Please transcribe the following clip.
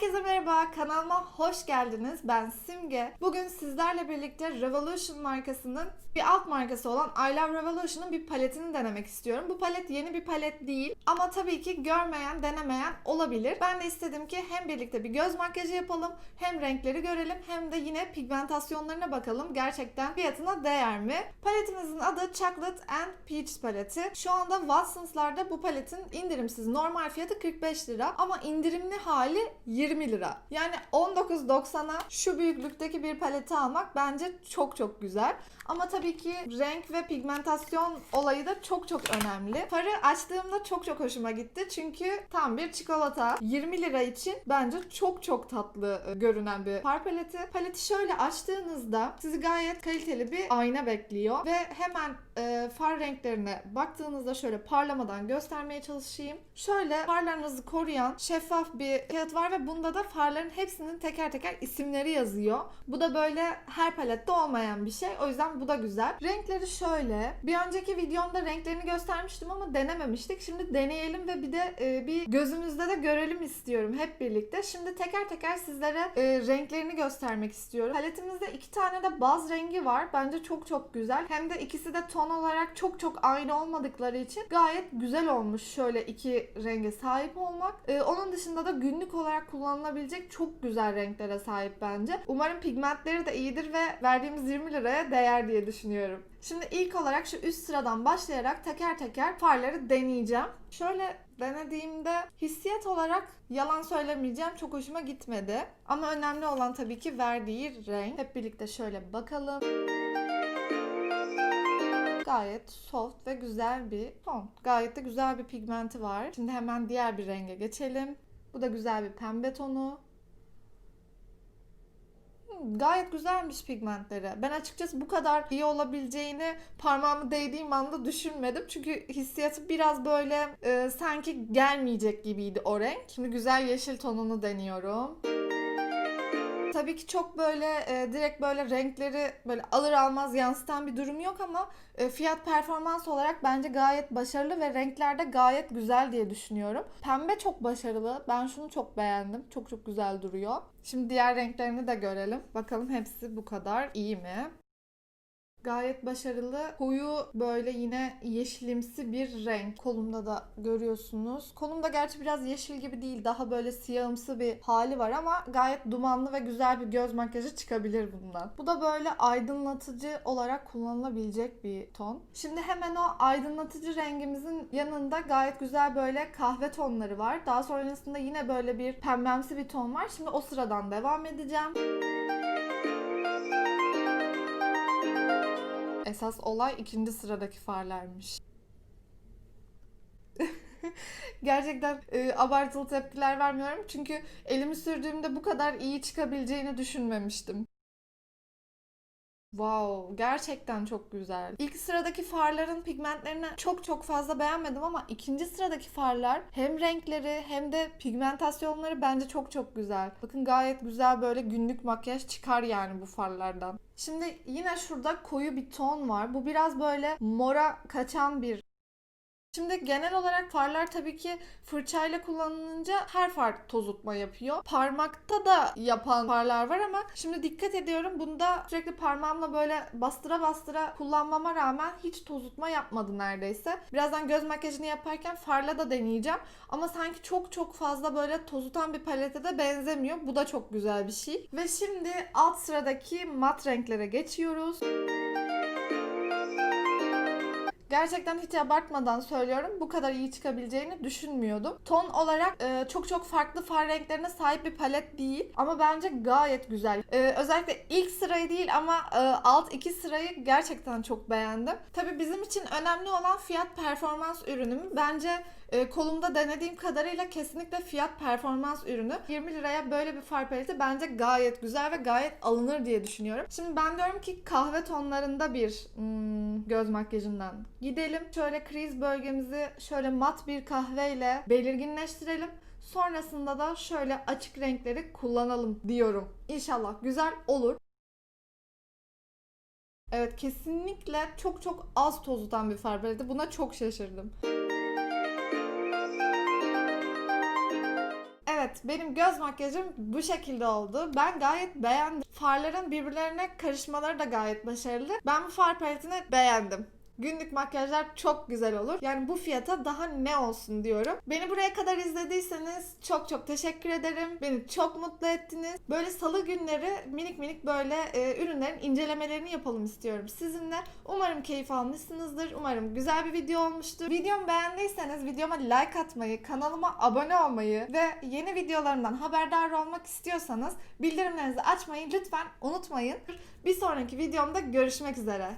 Herkese merhaba, kanalıma hoş geldiniz. Ben Simge. Bugün sizlerle birlikte Revolution markasının bir alt markası olan I Love Revolution'ın bir paletini denemek istiyorum. Bu palet yeni bir palet değil ama tabii ki görmeyen, denemeyen olabilir. Ben de istedim ki hem birlikte bir göz makyajı yapalım, hem renkleri görelim hem de yine pigmentasyonlarına bakalım. Gerçekten fiyatına değer mi? Paletimizin adı Chocolate and Peach paleti. Şu anda Watsons'larda bu paletin indirimsiz normal fiyatı 45 lira ama indirimli hali 20 lira. Yani 19.90'a şu büyüklükteki bir paleti almak bence çok çok güzel. Ama tabii ki renk ve pigmentasyon olayı da çok çok önemli. Farı açtığımda çok çok hoşuma gitti. Çünkü tam bir çikolata. 20 lira için bence çok çok tatlı e, görünen bir far paleti. Paleti şöyle açtığınızda sizi gayet kaliteli bir ayna bekliyor. Ve hemen e, far renklerine baktığınızda şöyle parlamadan göstermeye çalışayım. Şöyle farlarınızı koruyan şeffaf bir kağıt var ve bunda da farların hepsinin teker teker isimleri yazıyor. Bu da böyle her palette olmayan bir şey. O yüzden bu da güzel. Renkleri şöyle. Bir önceki videomda renklerini göstermiştim ama denememiştik. Şimdi deneyelim ve bir de e, bir gözümüzde de görelim istiyorum hep birlikte. Şimdi teker teker sizlere e, renklerini göstermek istiyorum. Paletimizde iki tane de baz rengi var. Bence çok çok güzel. Hem de ikisi de ton olarak çok çok aynı olmadıkları için gayet güzel olmuş şöyle iki renge sahip olmak. E, onun dışında da günlük olarak kullanılabilecek çok güzel renklere sahip bence. Umarım pigmentleri de iyidir ve verdiğimiz 20 liraya değer diye düşünüyorum. Şimdi ilk olarak şu üst sıradan başlayarak teker teker farları deneyeceğim. Şöyle denediğimde hissiyat olarak yalan söylemeyeceğim çok hoşuma gitmedi. Ama önemli olan tabii ki verdiği renk. Hep birlikte şöyle bakalım. Gayet soft ve güzel bir ton. Gayet de güzel bir pigmenti var. Şimdi hemen diğer bir renge geçelim. Bu da güzel bir pembe tonu. Hmm, Gayet güzelmiş pigmentleri. Ben açıkçası bu kadar iyi olabileceğini parmağımı değdiğim anda düşünmedim. Çünkü hissiyatı biraz böyle e, sanki gelmeyecek gibiydi o renk. Şimdi güzel yeşil tonunu deniyorum. Tabii ki çok böyle e, direkt böyle renkleri böyle alır almaz yansıtan bir durum yok ama e, fiyat performans olarak bence gayet başarılı ve renklerde gayet güzel diye düşünüyorum. Pembe çok başarılı. Ben şunu çok beğendim. Çok çok güzel duruyor. Şimdi diğer renklerini de görelim. Bakalım hepsi bu kadar iyi mi? Gayet başarılı. Koyu böyle yine yeşilimsi bir renk. Kolumda da görüyorsunuz. Kolumda gerçi biraz yeşil gibi değil. Daha böyle siyahımsı bir hali var ama gayet dumanlı ve güzel bir göz makyajı çıkabilir bundan. Bu da böyle aydınlatıcı olarak kullanılabilecek bir ton. Şimdi hemen o aydınlatıcı rengimizin yanında gayet güzel böyle kahve tonları var. Daha sonrasında yine böyle bir pembemsi bir ton var. Şimdi o sıradan devam edeceğim. Esas olay ikinci sıradaki farlarmış. Gerçekten e, abartılı tepkiler vermiyorum çünkü elimi sürdüğümde bu kadar iyi çıkabileceğini düşünmemiştim. Wow, gerçekten çok güzel. İlk sıradaki farların pigmentlerini çok çok fazla beğenmedim ama ikinci sıradaki farlar hem renkleri hem de pigmentasyonları bence çok çok güzel. Bakın gayet güzel böyle günlük makyaj çıkar yani bu farlardan. Şimdi yine şurada koyu bir ton var. Bu biraz böyle mora kaçan bir Şimdi genel olarak farlar tabii ki fırçayla kullanılınca her far tozutma yapıyor. Parmakta da yapan farlar var ama şimdi dikkat ediyorum bunda sürekli parmağımla böyle bastıra bastıra kullanmama rağmen hiç tozutma yapmadı neredeyse. Birazdan göz makyajını yaparken farla da deneyeceğim. Ama sanki çok çok fazla böyle tozutan bir palete de benzemiyor. Bu da çok güzel bir şey. Ve şimdi alt sıradaki mat renklere geçiyoruz. Gerçekten hiç abartmadan söylüyorum. Bu kadar iyi çıkabileceğini düşünmüyordum. Ton olarak e, çok çok farklı far renklerine sahip bir palet değil. Ama bence gayet güzel. E, özellikle ilk sırayı değil ama e, alt iki sırayı gerçekten çok beğendim. Tabii bizim için önemli olan fiyat performans ürünü mü? Bence e, kolumda denediğim kadarıyla kesinlikle fiyat performans ürünü. 20 liraya böyle bir far paleti bence gayet güzel ve gayet alınır diye düşünüyorum. Şimdi ben diyorum ki kahve tonlarında bir hmm, göz makyajından gidelim. Şöyle kriz bölgemizi şöyle mat bir kahveyle belirginleştirelim. Sonrasında da şöyle açık renkleri kullanalım diyorum. İnşallah güzel olur. Evet kesinlikle çok çok az tozutan bir far. Buna çok şaşırdım. Evet, benim göz makyajım bu şekilde oldu. Ben gayet beğendim. Farların birbirlerine karışmaları da gayet başarılı. Ben bu far paletini beğendim. Günlük makyajlar çok güzel olur. Yani bu fiyata daha ne olsun diyorum. Beni buraya kadar izlediyseniz çok çok teşekkür ederim. Beni çok mutlu ettiniz. Böyle salı günleri minik minik böyle e, ürünlerin incelemelerini yapalım istiyorum sizinle. Umarım keyif almışsınızdır. Umarım güzel bir video olmuştur. Videomu beğendiyseniz videoma like atmayı, kanalıma abone olmayı ve yeni videolarımdan haberdar olmak istiyorsanız bildirimlerinizi açmayı lütfen unutmayın. Bir sonraki videomda görüşmek üzere.